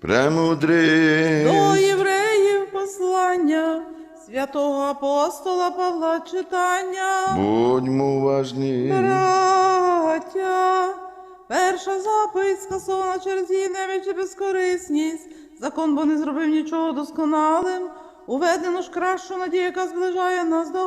премудрий. До євреїв послання святого апостола Павла читання. Будьмо уважні. Браття, перша заповідь скасована через її неміч безкорисність. Закон бо не зробив нічого досконалим. Уведено ж кращу надію, яка зближає нас до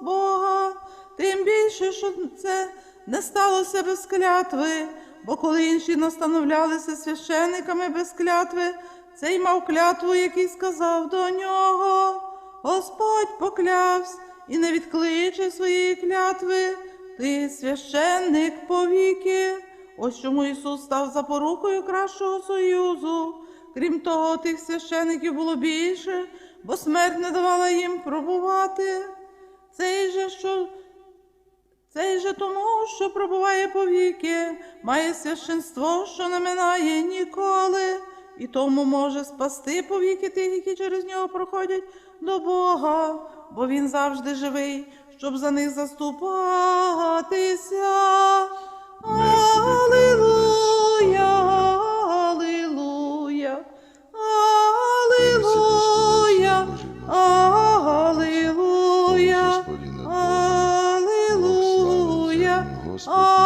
Бога. Тим більше, що це не сталося без клятви, бо коли інші настановлялися священиками без клятви, цей мав клятву, який сказав до нього. Господь поклявсь і не відкличе своєї клятви. Ти священник повіки. Ось чому Ісус став запорукою кращого союзу. Крім того, тих священиків було більше, бо смерть не давала їм пробувати. Цей же, що же тому, що пробуває повіки, має священство, що не минає ніколи, і тому може спасти повіки тих, які через нього проходять до Бога, бо він завжди живий, щоб за них заступатися. Oh.